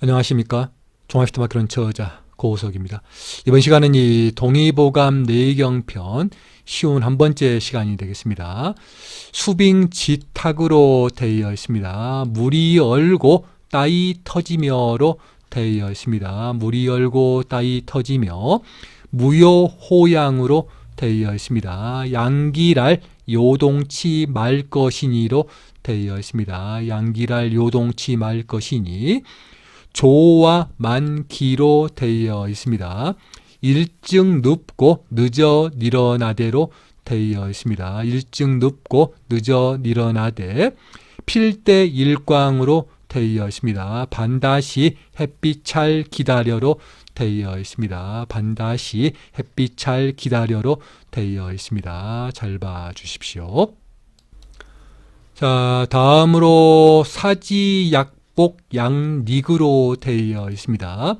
안녕하십니까. 종합시대 마크론 저자 고우석입니다. 이번 시간은 이 동의보감 내경편 쉬운 한 번째 시간이 되겠습니다. 수빙 지탁으로 되어 있습니다. 물이 얼고 따위 터지며로 되어 있습니다. 물이 얼고 따위 터지며 무효호양으로 되어 있습니다. 양기랄 요동치 말 것이니로 되어 있습니다. 양기랄 요동치 말 것이니 조와 만기로 되어 있습니다. 일증 눕고 늦어 일어나대로 되어 있습니다. 일증 눕고 늦어 일어나대 필대 일광으로 되어 있습니다. 반드시 햇빛 잘 기다려로 되어 있습니다. 반드시 햇빛 잘 기다려로 되어 있습니다. 잘 봐 주십시오. 자, 다음으로 사지약 복 양닉으로 되어 있습니다.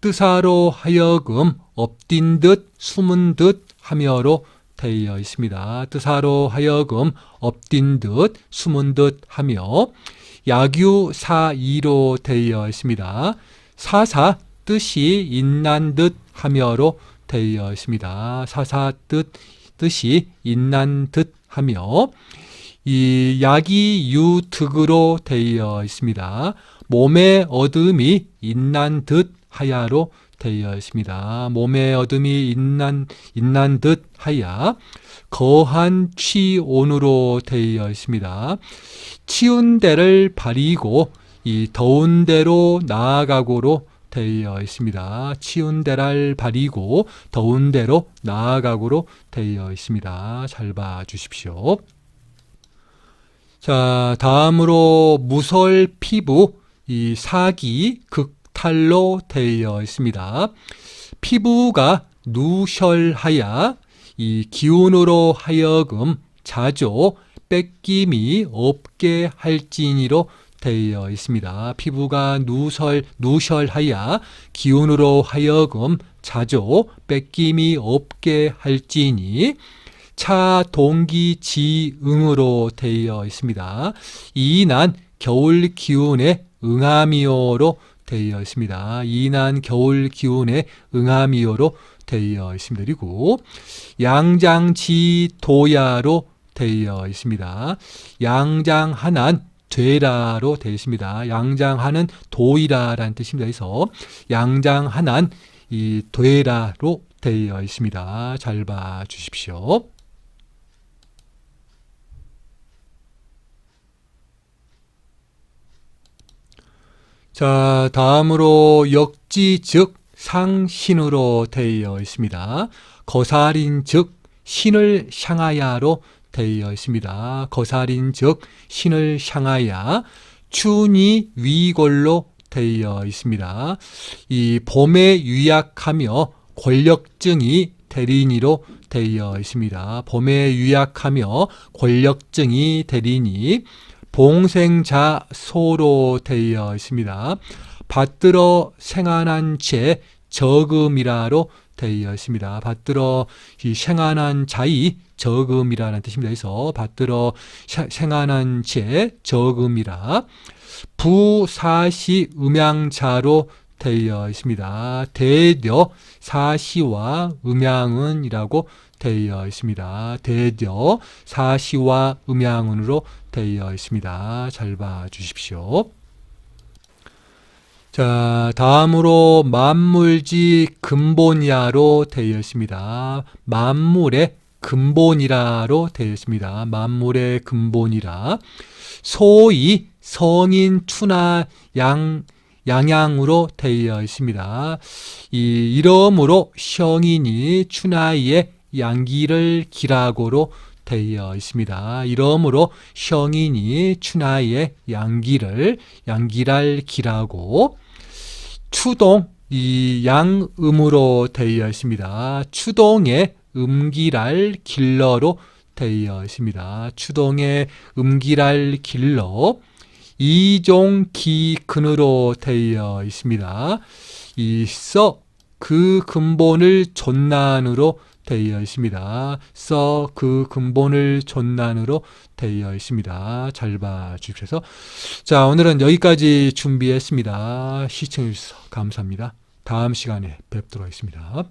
뜨사로 하여금 엎딘 듯 숨은 듯 하며로 되어 있습니다. 뜨사로 하여금 엎딘 듯 숨은 듯 하며 야규사이로 되어 있습니다. 사사 뜻이 있난 듯 하며로 되어 있습니다. 사사 뜻 뜻이 있난 듯 하며 이 약이 유득으로 되어 있습니다. 몸의 어둠이 있난 듯 하야로 되어 있습니다. 몸의 어둠이 있난 있난 듯 하야 거한 취온으로 되어 있습니다. 치운 데를 바리고 이 더운 데로 나아가고로 되어 있습니다. 치운 데를 바리고 더운 데로 나아가고로 되어 있습니다. 잘 봐 주십시오. 자, 다음으로 무설 피부 이 사기 극탈로 되어 있습니다. 피부가 누셜하야 이 기운으로 하여금 자조 뺏김이 없게 할지니로 되어 있습니다. 피부가 누설 누셜하야 기운으로 하여금 자조 뺏김이 없게 할지니 차 동기 지응으로 되어 있습니다. 이난 겨울 기운에 응하미오로 되어 있습니다. 이난 겨울 기운에 응하미오로 되어 있습니다. 그리고 양장지 도야로 되어 있습니다. 양장하난 되라로 되어 있습니다. 양장하는 도이라라는 뜻입니다. 그래서 양장하난 이 되라로 되어 있습니다. 잘 봐 주십시오. 자, 다음으로 역지 즉 상신으로 되어 있습니다. 거살인 즉 신을 향하야로 되어 있습니다. 거살인 즉 신을 향하야 춘이 위골로 되어 있습니다. 이 봄에 유약하며 권력증이 대리니로 되어 있습니다. 봄에 유약하며 권력증이 대리니 봉생자 소로 되어 있습니다. 받들어 생한한 채 저금이라로 되어 있습니다. 받들어 이 생한한 자이 저금이라는 뜻입니다. 그래서 받들어 생한한 채 저금이라 부사시 음양자로 되어 있습니다. 대려 사시와 음양은이라고 되어 있습니다. 대려 사시와 음양은으로 되어 있습니다. 잘 봐 주십시오. 자, 다음으로 만물지 근본이야로 되어 있습니다. 만물의 근본이라로 되어 있습니다. 만물의 근본이라. 소위 성인 추나 양 양양으로 되어 있습니다. 이 이름으로 성인이 추나의 양기를 기라고로 되어 있습니다. 이러므로 성인이 추나의 양기를 양기랄 기라고 추동 이 양음으로 되어 있습니다. 추동의 음기랄 길러로 되어 있습니다. 추동의 음기랄 길러 이종 기 근으로 되어 있습니다. 이써 그 근본을 존난으로 되어 있습니다. 써 그 근본을 존난으로 되어 있습니다. 잘 봐주십시오. 자, 오늘은 여기까지 준비했습니다. 시청해주셔서 감사합니다. 다음 시간에 뵙도록 하겠습니다.